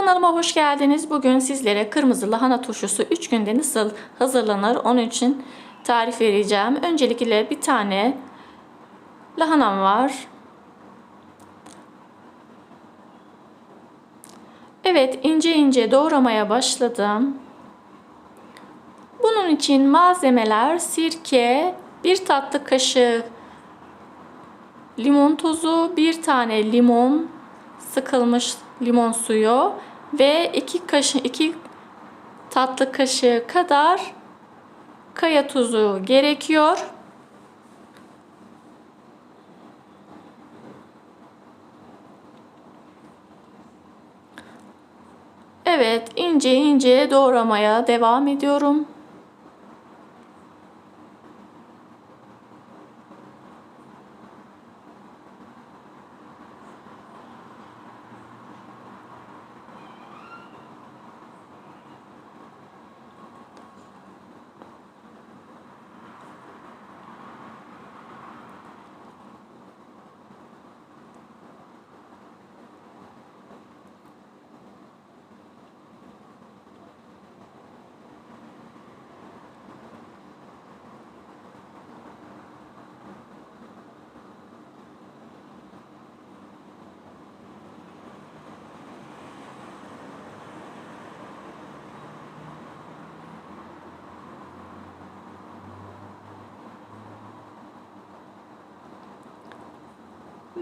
Kanalıma hoş geldiniz. Bugün sizlere kırmızı lahana turşusu 3 günde nasıl hazırlanır onun için tarif vereceğim. Öncelikle bir tane lahanam var. Evet ince ince doğramaya başladım. Bunun için malzemeler sirke, bir tatlı kaşığı limon tozu, bir tane limon, sıkılmış limon suyu ve 2 kaşık 2 tatlı kaşığı kadar kaya tuzu gerekiyor. Evet, ince ince doğramaya devam ediyorum.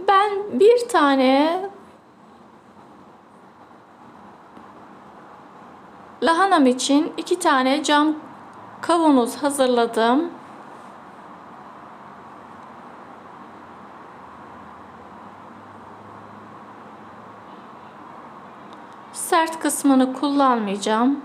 Ben bir tane lahanam için iki tane cam kavanoz hazırladım. Sert kısmını kullanmayacağım.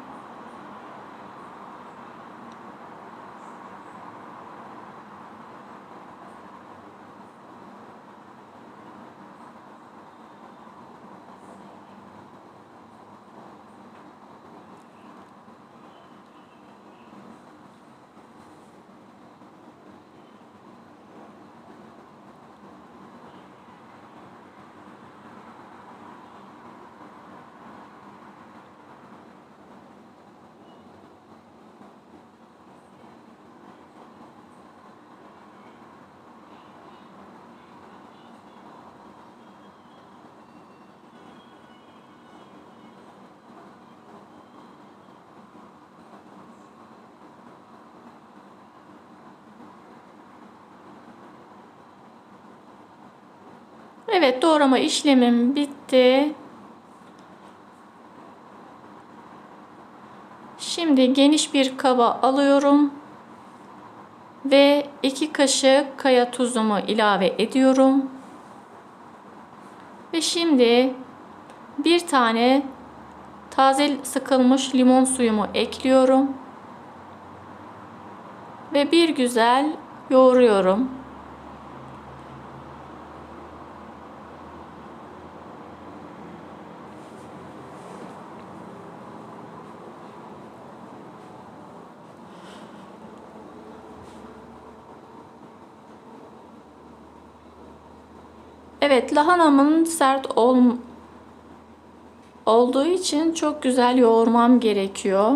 Evet doğrama işlemim bitti. Şimdi geniş bir kaba alıyorum ve 2 kaşık kaya tuzumu ilave ediyorum. Ve şimdi bir tane taze sıkılmış limon suyumu ekliyorum. Ve bir güzel yoğuruyorum. Evet lahanamın sert ol, olduğu için çok güzel yoğurmam gerekiyor.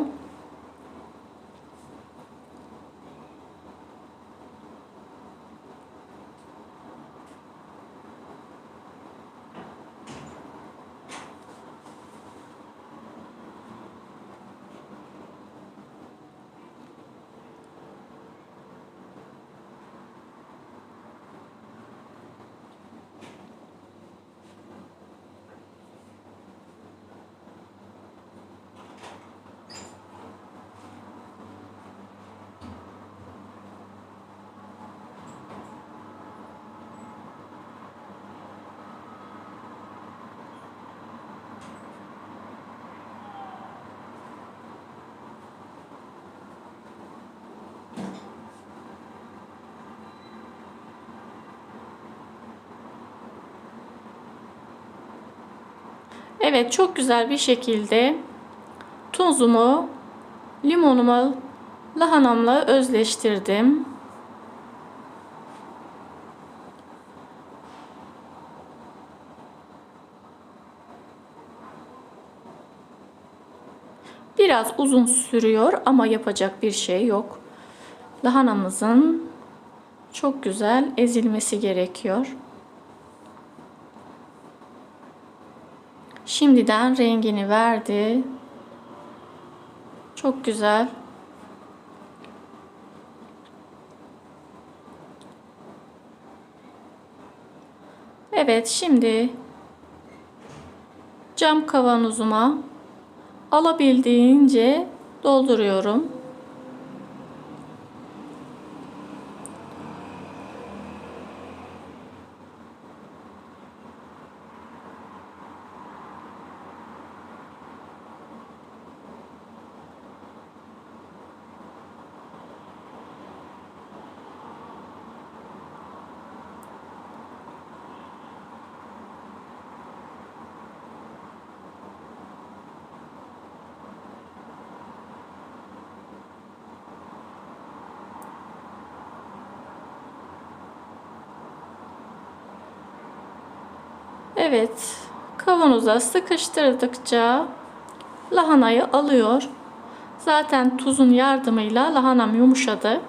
Evet çok güzel bir şekilde tuzumu, limonumu lahanamla özleştirdim. Biraz uzun sürüyor ama yapacak bir şey yok. Lahanamızın çok güzel ezilmesi gerekiyor. Şimdiden rengini verdi. Çok güzel. Evet, şimdi cam kavanozuma alabildiğince dolduruyorum. Evet, kavanoza sıkıştırdıkça lahanayı alıyor. Zaten tuzun yardımıyla lahanam yumuşadı.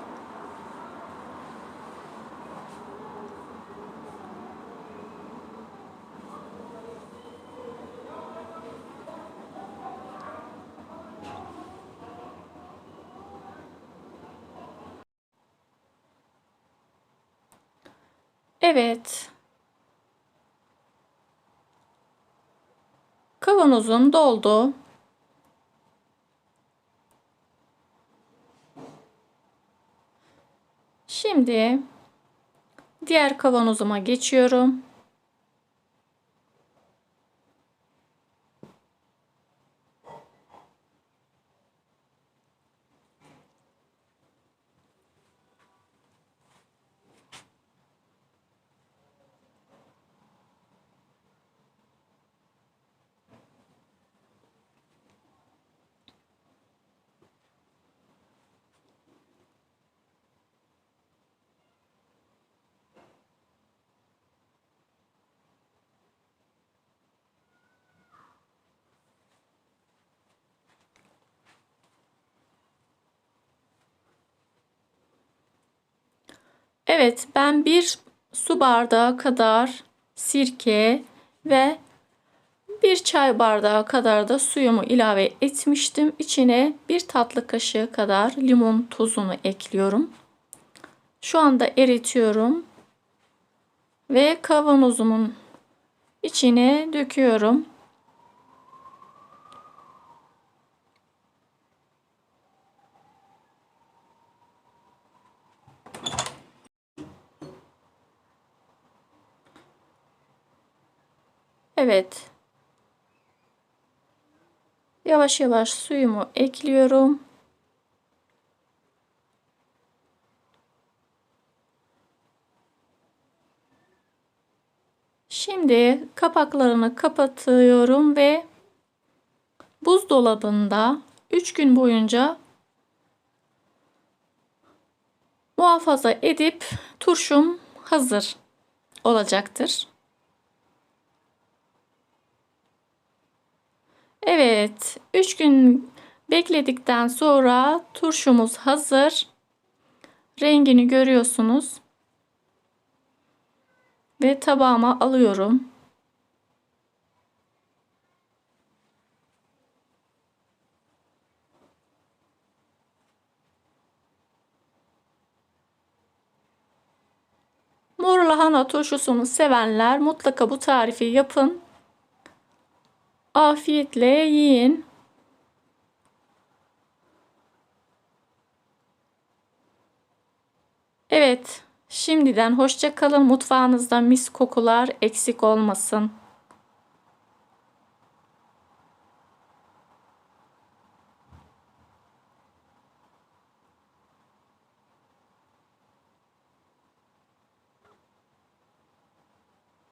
Evet. Kavanozum doldu. Şimdi diğer kavanozuma geçiyorum. Evet, ben bir su bardağı kadar sirke ve bir çay bardağı kadar da suyumu ilave etmiştim. İçine bir tatlı kaşığı kadar limon tuzunu ekliyorum. Şu anda eritiyorum ve kavanozumun içine döküyorum. Evet. Yavaş yavaş suyumu ekliyorum. Şimdi kapaklarını kapatıyorum ve buzdolabında 3 gün boyunca muhafaza edip turşum hazır olacaktır. Evet, 3 gün bekledikten sonra turşumuz hazır. Rengini görüyorsunuz. Ve tabağıma alıyorum. Mor lahana turşusunu sevenler mutlaka bu tarifi yapın. Afiyetle yiyin. Evet, şimdiden hoşça kalın. Mutfağınızda mis kokular eksik olmasın.